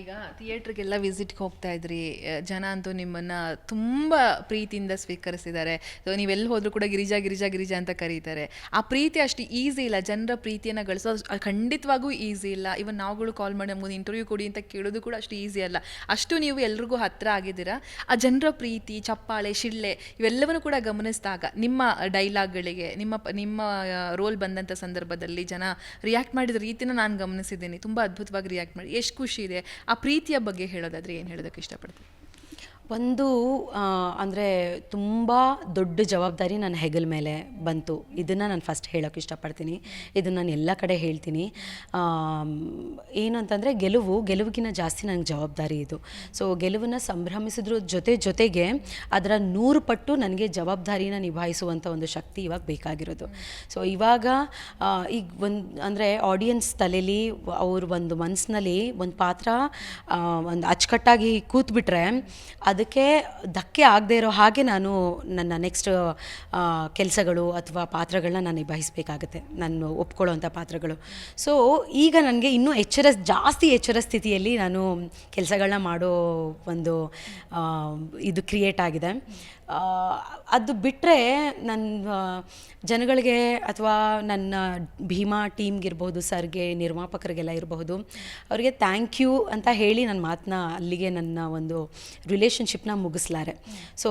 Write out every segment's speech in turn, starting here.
ಈಗ ಥಿಯೇಟ್ರಿಗೆಲ್ಲ ವಿಸಿಟ್ಗೆ ಹೋಗ್ತಾ ಇದ್ರಿ ಜನ ಅಂತೂ ನಿಮ್ಮನ್ನ ತುಂಬ ಪ್ರೀತಿಯಿಂದ ಸ್ವೀಕರಿಸಿದ್ದಾರೆ. ಸೊ ನೀವೆಲ್ಲಿ ಹೋದ್ರೂ ಕೂಡ ಗಿರಿಜಾ ಗಿರಿಜಾ ಗಿರಿಜಾ ಅಂತ ಕರೀತಾರೆ. ಆ ಪ್ರೀತಿ ಅಷ್ಟು ಈಸಿ ಇಲ್ಲ, ಜನರ ಪ್ರೀತಿಯನ್ನು ಗಳಿಸೋ ಖಂಡಿತವಾಗೂ ಈಸಿ ಇಲ್ಲ. ಇವನ್ ನಾವುಗಳು ಕಾಲ್ ಮಾಡಿ ನಮಗೊಂದು ಇಂಟರ್ವ್ಯೂ ಕೊಡಿ ಅಂತ ಕೇಳೋದು ಕೂಡ ಅಷ್ಟು ಈಸಿ ಅಲ್ಲ. ಅಷ್ಟು ನೀವು ಎಲ್ರಿಗೂ ಹತ್ರ ಆಗಿದ್ದೀರಾ? ಆ ಜನರ ಪ್ರೀತಿ, ಚಪ್ಪಾಳೆ, ಶಿಳ್ಳೆ, ಇವೆಲ್ಲವನ್ನು ಕೂಡ ಗಮನಿಸಿದಾಗ ನಿಮ್ಮ ಡೈಲಾಗ್ಗಳಿಗೆ ನಿಮ್ಮ ನಿಮ್ಮ ರೋಲ್ ಬಂದಂಥ ಸಂದರ್ಭದಲ್ಲಿ ಜನ ರಿಯಾಕ್ಟ್ ಮಾಡಿದ ರೀತಿನ ನಾನು ಗಮನಿಸಿದ್ದೀನಿ. ತುಂಬ ಅದ್ಭುತವಾಗಿ ರಿಯಾಕ್ಟ್ ಮಾಡಿ. ಎಷ್ಟು ಖುಷಿ ಇದೆ. ಆ ಪ್ರೀತಿಯ ಬಗ್ಗೆ ಹೇಳೋದಾದ್ರೆ ಏನು ಹೇಳೋದಕ್ಕೆ ಇಷ್ಟಪಡ್ತೀನಿ ಒಂದು ಅಂದರೆ ತುಂಬ ದೊಡ್ಡ ಜವಾಬ್ದಾರಿ ನನ್ನ ಹೆಗಲ ಮೇಲೆ ಬಂತು. ಇದನ್ನು ನಾನು ಫಸ್ಟ್ ಹೇಳೋಕೆ ಇಷ್ಟಪಡ್ತೀನಿ. ಇದನ್ನು ನಾನು ಎಲ್ಲ ಕಡೆ ಹೇಳ್ತೀನಿ. ಏನು ಅಂತಂದರೆ ಗೆಲುವು ಗೆಲುವಿಗಿನ ಜಾಸ್ತಿ ನನಗೆ ಜವಾಬ್ದಾರಿ ಇದು. ಸೊ ಗೆಲುವನ್ನು ಸಂಭ್ರಮಿಸಿದ್ರ ಜೊತೆ ಜೊತೆಗೆ ಅದರ ನೂರು ಪಟ್ಟು ನನಗೆ ಜವಾಬ್ದಾರಿನ ನಿಭಾಯಿಸುವಂಥ ಒಂದು ಶಕ್ತಿ ಇವಾಗ ಬೇಕಾಗಿರೋದು. ಸೊ ಇವಾಗ ಈಗ ಒಂದು, ಅಂದರೆ ಆಡಿಯನ್ಸ್ ತಲೆಯಲ್ಲಿ ಅವ್ರ ಒಂದು ಮನಸ್ಸಿನಲ್ಲಿ ಒಂದು ಪಾತ್ರ ಒಂದು ಅಚ್ಚುಕಟ್ಟಾಗಿ ಕೂತ್ಬಿಟ್ರೆ ಅದಕ್ಕೆ ಧಕ್ಕೆ ಆಗದೆ ಇರೋ ಹಾಗೆ ನಾನು ನನ್ನ ನೆಕ್ಸ್ಟ್ ಕೆಲಸಗಳು ಅಥವಾ ಪಾತ್ರಗಳನ್ನ ನಾನು ನಿಭಾಯಿಸಬೇಕಾಗತ್ತೆ. ನಾನು ಒಪ್ಕೊಳ್ಳೋವಂಥ ಪಾತ್ರಗಳು. ಸೊ ಈಗ ನನಗೆ ಇನ್ನೂ ಎಚ್ಚರ, ಜಾಸ್ತಿ ಎಚ್ಚರ ಸ್ಥಿತಿಯಲ್ಲಿ ನಾನು ಕೆಲಸಗಳನ್ನ ಮಾಡೋ ಒಂದು ಇದು ಕ್ರಿಯೇಟ್ ಆಗಿದೆ. ಅದು ಬಿಟ್ಟರೆ ನನ್ನ ಜನಗಳಿಗೆ ಅಥವಾ ನನ್ನ ಭೀಮಾ ಟೀಮ್ಗಿರ್ಬೋದು, ಸರ್ಗೆ, ನಿರ್ಮಾಪಕರಿಗೆಲ್ಲ ಇರಬಹುದು ಅವರಿಗೆ ಥ್ಯಾಂಕ್ ಯು ಅಂತ ಹೇಳಿ ನನ್ನ ಮಾತನ್ನ ಅಲ್ಲಿಗೆ ನನ್ನ ಒಂದು ರಿಲೇಷನ್ಶಿಪ್ನ ಮುಗಿಸ್ಲಾರೆ. ಸೊ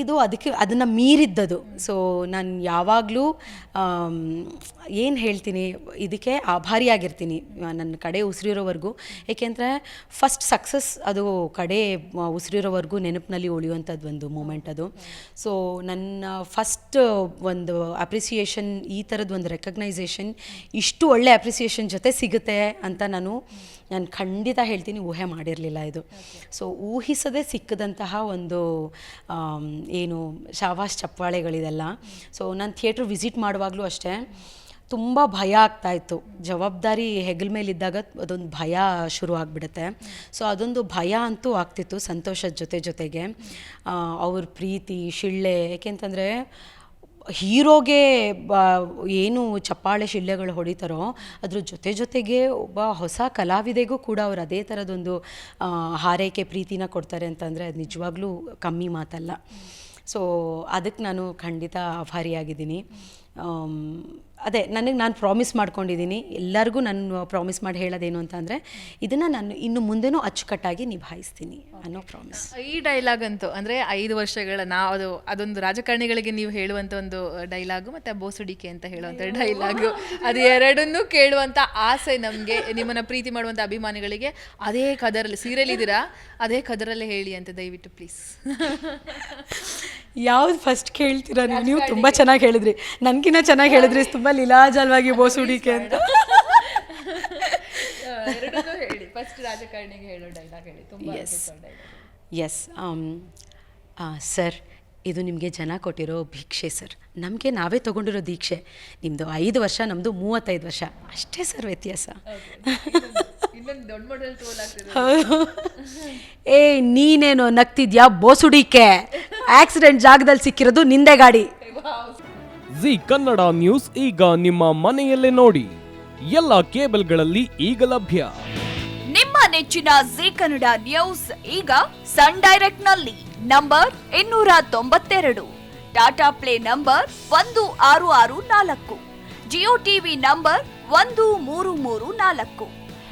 ಇದು ಅದಕ್ಕೆ, ಅದನ್ನು ಮೀರಿದ್ದದು. ಸೊ ನಾನು ಯಾವಾಗಲೂ ಏನು ಹೇಳ್ತೀನಿ, ಇದಕ್ಕೆ ಆಭಾರಿಯಾಗಿರ್ತೀನಿ ನನ್ನ ಕಡೆ ಉಸಿರಿರೋವರೆಗೂ. ಏಕೆಂದರೆ ಫಸ್ಟ್ ಸಕ್ಸಸ್ ಅದು ಕಡೆ ಉಸಿರಿರೋವರೆಗೂ ನೆನಪಿನಲ್ಲಿ ಉಳಿಯುವಂಥದ್ದು ಒಂದು ಮೂಮೆಂಟ್ ಅದು. ಸೊ ನನ್ನ ಫಸ್ಟ್ ಒಂದು ಅಪ್ರಿಸಿಯೇಷನ್ ಈ ಥರದ್ದು ಒಂದು ರೆಕಗ್ನೈಸೇಷನ್ ಇಷ್ಟು ಒಳ್ಳೆ ಅಪ್ರಿಸಿಯೇಷನ್ ಜೊತೆ ಸಿಗುತ್ತೆ ಅಂತ ನಾನು ನಾನು ಖಂಡಿತ ಹೇಳ್ತೀನಿ ಊಹೆ ಮಾಡಿರಲಿಲ್ಲ ಇದು. ಸೊ ಊಹಿಸದೆ ಸಿಕ್ಕದಂತಹ ಒಂದು ಏನು ಶಾವಾಸ್ ಚಪ್ಪಾಳೆಗಳಿದೆಲ್ಲ. ಸೊ ನಾನು ಥಿಯೇಟ್ರ್ ವಿಸಿಟ್ ಮಾಡುವಾಗಲೂ ಅಷ್ಟೇ. ತುಂಬ ಭಯ ಆಗ್ತಾ ಇತ್ತು. ಜವಾಬ್ದಾರಿ ಹೆಗಲ ಮೇಲಿದ್ದಾಗ ಅದೊಂದು ಭಯ ಶುರು ಆಗಿಬಿಡುತ್ತೆ. ಸೊ ಅದೊಂದು ಭಯ ಅಂತೂ ಆಗ್ತಿತ್ತು ಸಂತೋಷದ ಜೊತೆ ಜೊತೆಗೆ. ಅವ್ರ ಪ್ರೀತಿ, ಶಿಳ್ಳೆ, ಏಕೆಂತಂದರೆ ಹೀರೋಗೆ ಏನು ಚಪ್ಪಾಳೆ ಶಿಳ್ಳೆಗಳು ಹೊಡಿತಾರೋ ಅದ್ರ ಜೊತೆ ಜೊತೆಗೆ ಒಬ್ಬ ಹೊಸ ಕಲಾವಿದೆಗೂ ಕೂಡ ಅವ್ರು ಅದೇ ಥರದೊಂದು ಹಾರೈಕೆ ಪ್ರೀತಿನ ಕೊಡ್ತಾರೆ ಅಂತಂದರೆ ಅದು ನಿಜವಾಗ್ಲೂ ಕಮ್ಮಿ ಮಾತಲ್ಲ. ಸೊ ಅದಕ್ಕೆ ನಾನು ಖಂಡಿತ ಆಭಾರಿಯಾಗಿದ್ದೀನಿ. ಅದೇ ನನಗೆ ನಾನು ಪ್ರಾಮಿಸ್ ಮಾಡ್ಕೊಂಡಿದ್ದೀನಿ ಎಲ್ಲರಿಗೂ ನಾನು ಪ್ರಾಮಿಸ್ ಮಾಡಿ ಹೇಳೋದೇನು ಅಂತ ಅಂದರೆ ಇದನ್ನು ನಾನು ಇನ್ನು ಮುಂದೆನೂ ಅಚ್ಚುಕಟ್ಟಾಗಿ ನಿಭಾಯಿಸ್ತೀನಿ ಅನ್ನೋ ಪ್ರಾಮಿಸ್ ಈ ಡೈಲಾಗ್ ಅಂತೂ ಅಂದರೆ ಐದು ವರ್ಷಗಳ ನಾವು ಅದು ಅದೊಂದು ರಾಜಕಾರಣಿಗಳಿಗೆ ನೀವು ಹೇಳುವಂಥ ಒಂದು ಡೈಲಾಗು ಮತ್ತು ಬೋಸುಡಿಕೆ ಅಂತ ಹೇಳುವಂಥ ಡೈಲಾಗು ಅದು ಎರಡನ್ನೂ ಕೇಳುವಂಥ ಆಸೆ ನಮಗೆ ನಿಮ್ಮನ್ನು ಪ್ರೀತಿ ಮಾಡುವಂಥ ಅಭಿಮಾನಿಗಳಿಗೆ. ಅದೇ ಕದರಲ್ಲಿ ಸೀರಿಯಲ್ ಇದ್ದೀರಾ ಅದೇ ಕದರಲ್ಲೇ ಹೇಳಿ ಅಂತ ದಯವಿಟ್ಟು ಪ್ಲೀಸ್ ಯಾವ್ದು ಫಸ್ಟ್ ಕೇಳ್ತೀರಾ ನೀವು? ನೀವು ತುಂಬ ಚೆನ್ನಾಗಿ ಹೇಳಿದ್ರಿ. ನನಗಿನ್ನ ಚೆನ್ನಾಗಿ ಹೇಳಿದ್ರಿ. ತುಂಬ ಲೀಲಾಜಾಲವಾಗಿ ಬೋಸುಡಿಕೆ ಅಂತ ಹೇಳಿ. ಫಸ್ಟ್ ರಾಜಕಾರಣಿಗೆ ಹೇಳೋ ಡೈಲಾಗ್ ಹೇಳಿ. ತುಂಬ ಎಸ್ ಸರ್ ಇದು ನಿಮಗೆ ಜನ ಕೊಟ್ಟಿರೋ ಭಿಕ್ಷೆ ಸರ್ ನಮಗೆ ನಾವೇ ತೊಗೊಂಡಿರೋ ದೀಕ್ಷೆ. ನಿಮ್ಮದು ಐದು ವರ್ಷ ನಮ್ಮದು ಮೂವತ್ತೈದು ವರ್ಷ. ಅಷ್ಟೇ ಸರ್ ವ್ಯತ್ಯಾಸ. ಹೌದು. ಏ ನೀನೇನೋ ನಗ್ತಿದ್ಯಾ? ಬೋಸುಡಿಕೆ. ಆಕ್ಸಿಡೆಂಟ್ ಜಾಗದಲ್ಲಿ ಸಿಕ್ಕಿರೋದು ನಿಂದೆ ಗಾಡಿ. ಜಿ ಕನ್ನಡ ನ್ಯೂಸ್ ಈಗ ನಿಮ್ಮ ಮನೆಯಲ್ಲೇ ನೋಡಿ. ಎಲ್ಲ ಕೇಬಲ್ಗಳಲ್ಲಿ ಈಗ ಲಭ್ಯ. ನಿಮ್ಮ ನೆಚ್ಚಿನ ಜಿ ಕನ್ನಡ ನ್ಯೂಸ್ ಈಗ ಸನ್ ಡೈರೆಕ್ಟ್ನಲ್ಲಿ ನಂಬರ್ ಇನ್ನೂರ ತೊಂಬತ್ತೆರಡು. ಟಾಟಾ ಪ್ಲೇ ನಂಬರ್ ಒಂದು ಆರು ಆರು ನಾಲ್ಕು. ಜಿಯೋ ಟಿವಿ ನಂಬರ್ ಒಂದು ಮೂರು ಮೂರು ನಾಲ್ಕು.